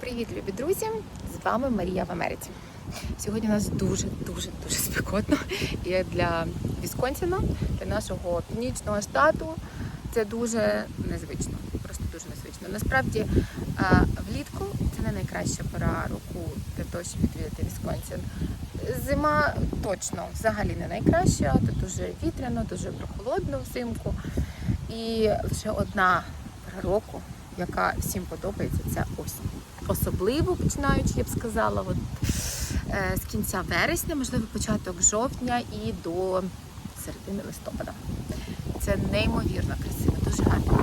Привіт, любі друзі! З вами Марія в Америці. Сьогодні у нас дуже дуже дуже спекотно. І для Вісконсіна, для нашого північного штату це дуже незвично. Просто дуже незвично. Насправді влітку це не найкраща пора року для того, щоб відвідати Вісконсін. Зима точно взагалі не найкраща. Тут дуже вітряно, дуже прохолодно взимку. І лише одна пора року, яка всім подобається, це осінь. Особливо починаючи, я б сказала, от, е, з кінця вересня, можливо, початок жовтня і до середини листопада. Це неймовірно красиво, дуже гарно.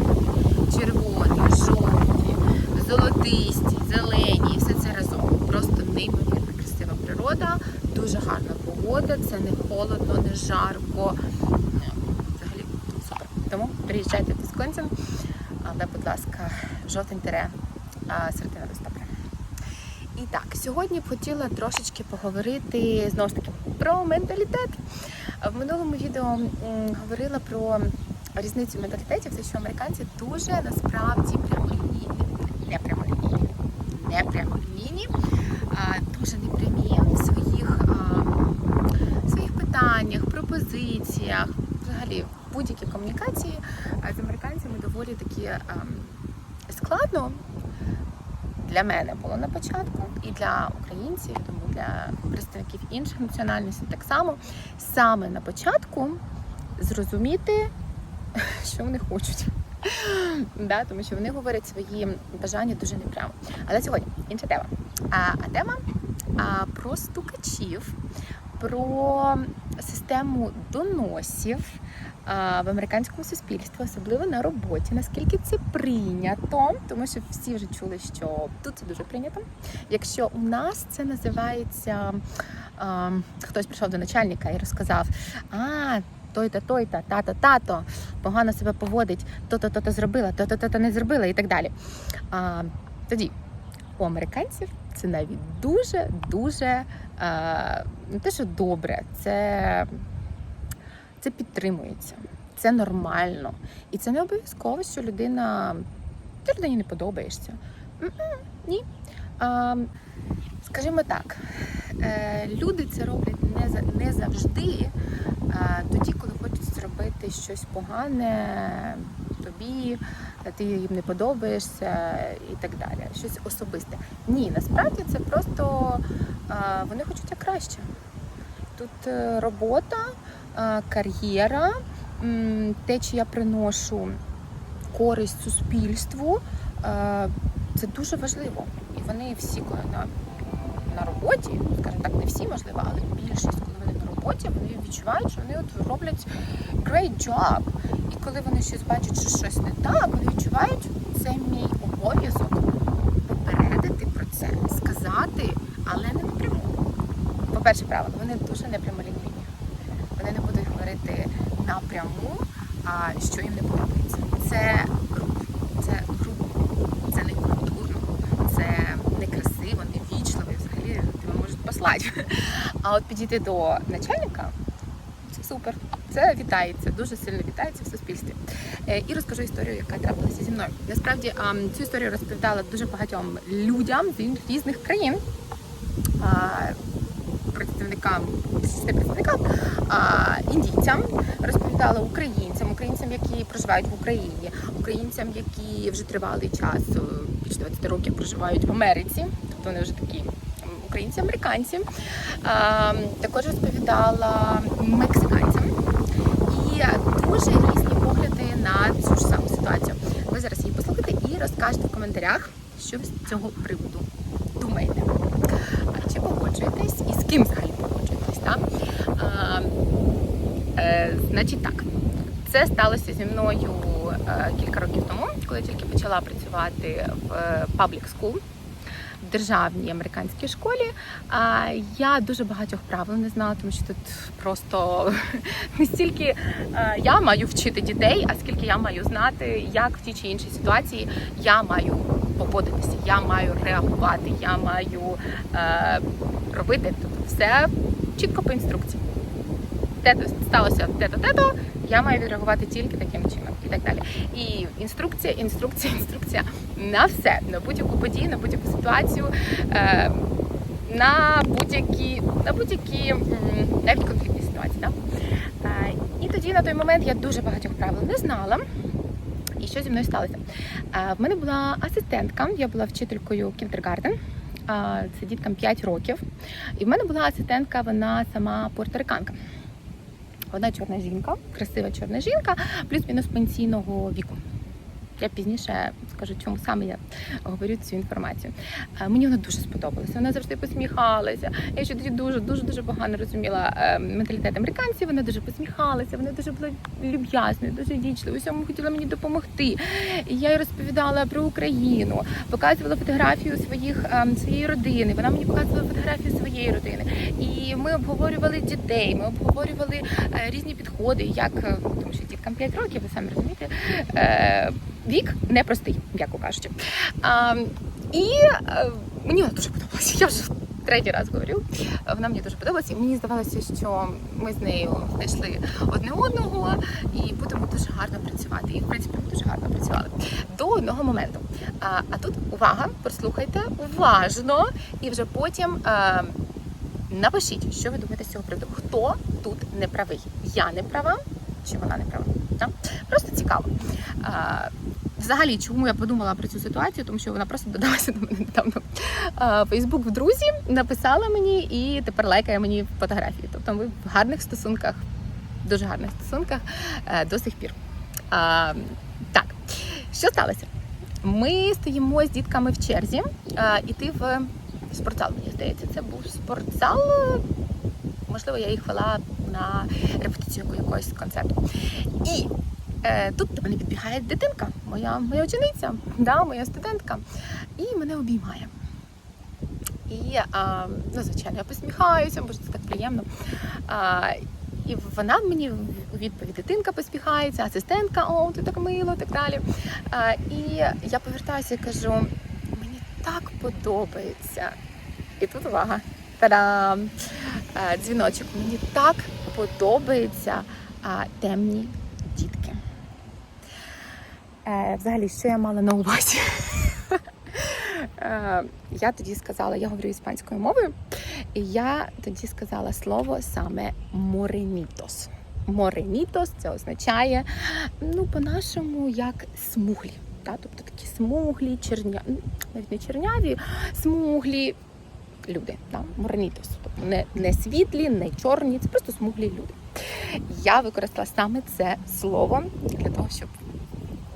Червоні, жовті, золотисті, зелені, все це разом. Просто неймовірно красива природа, дуже гарна погода, це не холодно, не жарко. Взагалі супер. Тому приїжджайте в Вісконсин, але, будь ласка, жовтень тере середина листопада. І так, сьогодні б хотіла трошечки поговорити знову ж таки про менталітет. В минулому відео говорила про різницю менталітетів, те, що американці дуже насправді прямолінійні, не прямолінійні, не прямолінійні, дуже непрямі в своїх, а, своїх питаннях, пропозиціях, взагалі в будь-якій комунікації з американцями доволі такі а, складно для мене було на початку, і для українців, тому для представників інших національностей так само саме на початку зрозуміти, що вони хочуть. Да, тому що вони говорять свої бажання дуже непрямо. Але сьогодні інша тема. А, а тема а, про стукачів, про систему доносів в американському суспільстві, особливо на роботі, наскільки це прийнято, тому що всі вже чули, що тут це дуже прийнято. Якщо у нас це називається а, хтось прийшов до начальника і розказав, а той-то, той-то, тато, тато погано себе поводить, то-то, то-то зробила, то-то, то-то не зробила і так далі. А, тоді у американців це навіть дуже дуже а, не те, що добре, це, це підтримується, це нормально. І це не обов'язково, що людина ти людині не подобаєшся. Ні. А, скажімо так, е, люди це роблять не, не завжди, тоді, коли хочуть зробити щось погане тобі, ти їм не подобаєшся і так далі. Щось особисте. Ні, насправді це просто вони хочуть краще. Тут е, робота, кар'єра, те, чи я приношу користь суспільству, е, це дуже важливо. І вони всі, коли на, на роботі, скажімо так, не всі можливо, але більшість, коли вони на роботі, вони відчувають, що вони от роблять great job. І коли вони щось бачать, що щось не так, вони відчувають, це мій обов'язок попередити про це, сказати, але не напряму. По-перше, правило, вони дуже непрямолінійні. Говорити напряму, що їм не подобається. Це грубо, це грубо, це не культурно, це некрасиво, невічливо, і взагалі тебе можуть послати. А от підійти до начальника це супер. Це вітається, дуже сильно вітається в суспільстві. Е, І розкажу історію, яка трапилася зі мною. Насправді цю історію розповідала дуже багатьом людям з різних країн. Представникам не представникам, а індійцям розповідала українцям, українцям, які проживають в Україні, українцям, які вже тривалий час, е, більше 20 років проживають в Америці, тобто вони вже такі українці-американці. А, Також розповідала мексиканцям. І дуже різні погляди на цю ж саму ситуацію. Ви зараз її послухайте і розкажете в коментарях, що з цього приводу думаєте. А Чи погоджуєтесь і з ким взагалі погоджуєтесь? Так? А, е, значить так, це сталося зі мною е, кілька років тому, коли я тільки почала працювати в е, public school, державній американській школі. Я дуже багатьох правил не знала, тому що тут просто не стільки я маю вчити дітей, а скільки я маю знати, як в тій чи іншій ситуації я маю поводитися, я маю реагувати, я маю е, робити тобто все чітко по інструкції. те сталося те-то, те-то, я маю відреагувати тільки таким чином і так далі. І інструкція, інструкція, інструкція на все, на будь-яку подію, на будь-яку ситуацію, е, на будь-які, на будь-які навіть конфліктні ситуації. Да? Е, і тоді на той момент я дуже багатьох правил не знала. І що зі мною сталося? Е, В мене була асистентка, я була вчителькою кіндергарден. Це діткам 5 років. І в мене була асистентка, вона сама порториканка. Вона чорна жінка, красива чорна жінка, плюс-мінус пенсійного віку. Я пізніше скажу, чому саме я говорю цю інформацію. Е, Мені вона дуже сподобалася. Вона завжди посміхалася. Я ще тоді дуже дуже дуже погано розуміла е, менталітет американців. Вона дуже посміхалася, вона дуже була люб'язною, дуже вічливою, усьому хотіла мені допомогти. Я їй розповідала про Україну, показувала фотографію своїх ем, своєї родини. Вона мені показувала фотографію своєї родини. І ми обговорювали дітей, ми обговорювали е, різні підходи, як е, тому що діткам 5 років, ви самі розумієте. Е, Вік непростий, м'яко кажучи. І мені вона дуже подобалася. Я вже третій раз говорю. Вона мені дуже подобалася. І мені здавалося, що ми з нею знайшли одне одного і будемо дуже гарно працювати. І в принципі ми дуже гарно працювали до одного моменту. А, а тут увага, прослухайте уважно, і вже потім. е, Напишіть, що ви думаєте з цього приводу. Хто тут не правий? Я не права чи вона не права? Так? Просто цікаво. А, Взагалі, чому я подумала про цю ситуацію, тому що вона просто додалася до мене недавно. Фейсбук в друзі написала мені і тепер лайкає мені фотографії. Тобто ми в гарних стосунках, дуже гарних стосунках е, до сих пір. А, Так, що сталося? Ми стоїмо з дітками в черзі а, іти в спортзал. Мені здається, це був спортзал. Можливо, я їх вела на репетицію якогось концерту. І е, тут до мене підбігає дитинка, моя, моя учениця, да, моя студентка, і мене обіймає. І, а, ну, звичайно, я посміхаюся, бо це так приємно. А, і вона мені у відповідь дитинка посміхається, асистентка, о, ти так мило, так далі. А, і я повертаюся і кажу: так подобається. І тут увага. Та-дам! Е, Дзвіночок. Мені так подобаються темні дітки. Е, взагалі, що я мала на увазі? Е, я тоді сказала, я говорю іспанською мовою, і я тоді сказала слово саме моренітос. Моренітос це означає, ну, по-нашому, як смуглі. Та? Тобто такі смуглі, черня... навіть не черняві, смуглі люди. Да? Моренітос. Тобто не, не світлі, не чорні, це просто смуглі люди. Я використала саме це слово для того, щоб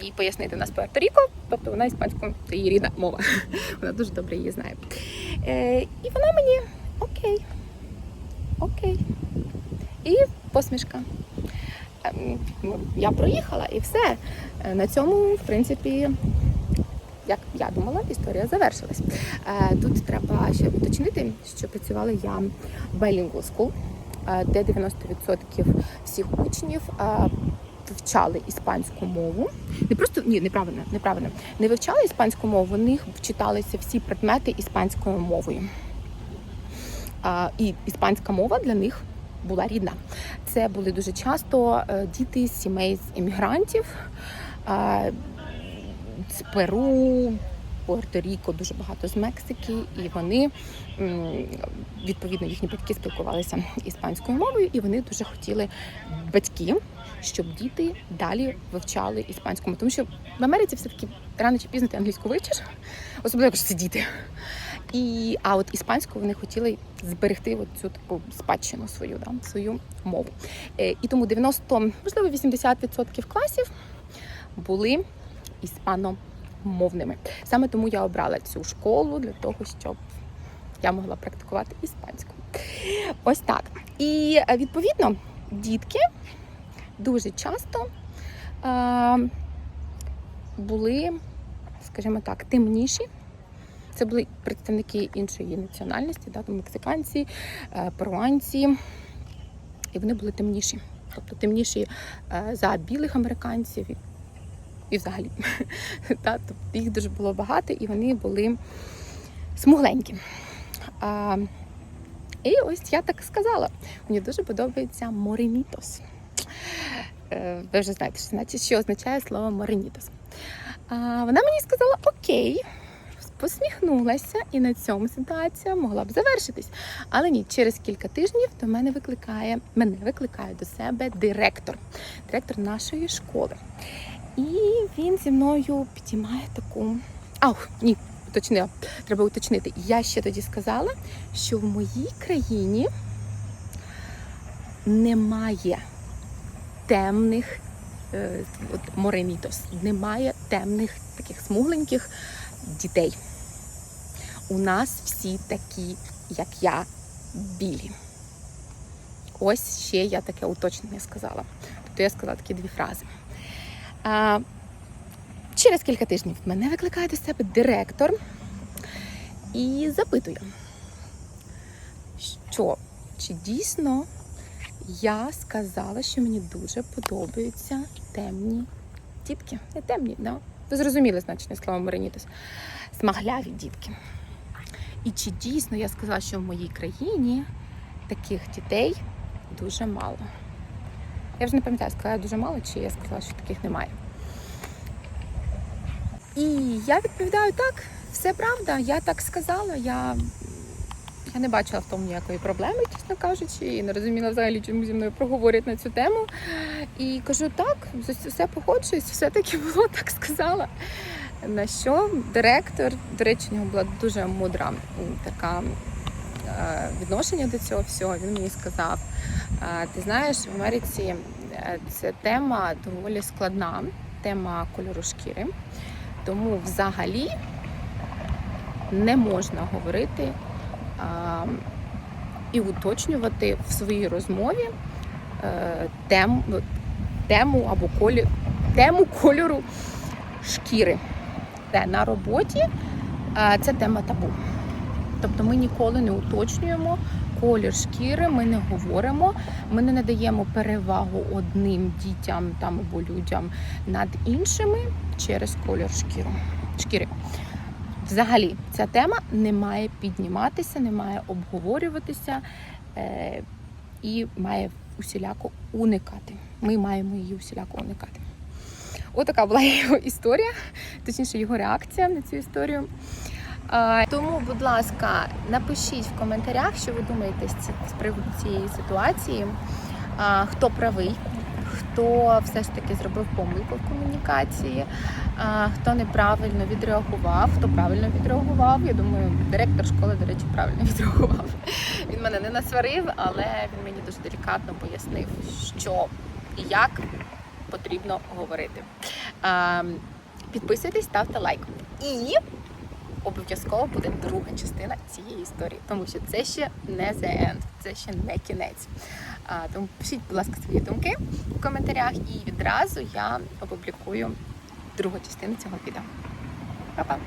їй пояснити нас Пуерто-Ріко, тобто вона іспанською це її рідна мова. Вона дуже добре її знає. Е, і вона мені окей, окей. І посмішка. Ем, ну, Я проїхала і все. Е, На цьому, в принципі, як я думала, історія завершилась. Е, Тут треба ще уточнити, що працювала я в Bilingual School, е, де 90% всіх учнів вивчали іспанську мову. Не просто ні, неправильно, неправильно. Не вивчали іспанську мову, в них читалися всі предмети іспанською мовою. І іспанська мова для них була рідна. Це були дуже часто е, діти з сімей з іммігрантів з Перу, Пуерто-Ріко, дуже багато з Мексики, і вони відповідно їхні батьки спілкувалися іспанською мовою, і вони дуже хотіли батьки, щоб діти далі вивчали іспанську. Тому що в Америці все-таки рано чи пізно ти англійську вивчиш, особливо якщо це діти. І, а от іспанську вони хотіли зберегти цю таку спадщину свою, да, свою мову. Е, і тому 90, можливо, 80% класів були іспаномовними. Саме тому я обрала цю школу для того, щоб я могла практикувати іспанську. Ось так. І е, відповідно дітки дуже часто е, були, скажімо так, темніші. Це були представники іншої національності, да, там мексиканці, е, перуанці, і вони були темніші. Тобто темніші е, за білих американців і, і взагалі. Та, тобто їх дуже було багато, і вони були смугленькі. А, І ось я так сказала. Мені дуже подобається моренітос. Е, Ви вже знаєте, що що означає слово моренітос. Вона мені сказала окей, посміхнулася, і на цьому ситуація могла б завершитись. Але ні, через кілька тижнів до мене викликає, мене викликає до себе директор, директор нашої школи. І він зі мною підіймає таку. Ау, ні, уточнила. Треба уточнити. Я ще тоді сказала, що в моїй країні немає темних е, от, моренітос, немає темних таких смугленьких дітей. У нас всі такі, як я, білі. Ось ще я таке уточнення сказала. Тобто я сказала такі дві фрази. А, через кілька тижнів мене викликає до себе директор і запитує, що чи дійсно я сказала, що мені дуже подобаються темні дітки. Не темні, да? Ви зрозуміли значення слова Маринітус. Смагляві дітки. І чи дійсно я сказала, що в моїй країні таких дітей дуже мало? Я вже не пам'ятаю, сказала дуже мало, чи я сказала, що таких немає. І я відповідаю так, все правда, я так сказала. Я, я не бачила в тому ніякої проблеми, чесно кажучи, і не розуміла взагалі, чому зі мною проговорять на цю тему. І кажу, так, все погоджуюсь, все-таки було так сказала. На що директор, до речі, у нього була дуже мудра така е, відношення до цього всього. Він мені сказав: «Е, ти знаєш, в Америці е, ця тема доволі складна, тема кольору шкіри. Тому взагалі не можна говорити і уточнювати в своїй розмові тем, ну, тему або колі, тему кольору шкіри. Де на роботі е, це тема табу. Тобто ми ніколи не уточнюємо колір шкіри, ми не говоримо, ми не надаємо перевагу одним дітям там або людям над іншими через колір шкіру, шкіри. Взагалі, ця тема не має підніматися, не має обговорюватися е, і має усіляко уникати. Ми маємо її усіляко уникати. Отака була його історія, точніше, його реакція на цю історію. Тому, будь ласка, напишіть в коментарях, що ви думаєте з цієї ситуації. Хто правий, хто все ж таки зробив помилку в комунікації, хто неправильно відреагував, хто правильно відреагував. Я думаю, директор школи, до речі, правильно відреагував. Він мене не насварив, але він мені дуже делікатно пояснив, що і як потрібно говорити. Підписуйтесь, ставте лайк. І обов'язково буде друга частина цієї історії, тому що це ще не the end, це ще не кінець. Тому пишіть, будь ласка, свої думки в коментарях, і відразу я опублікую другу частину цього відео. Па-па!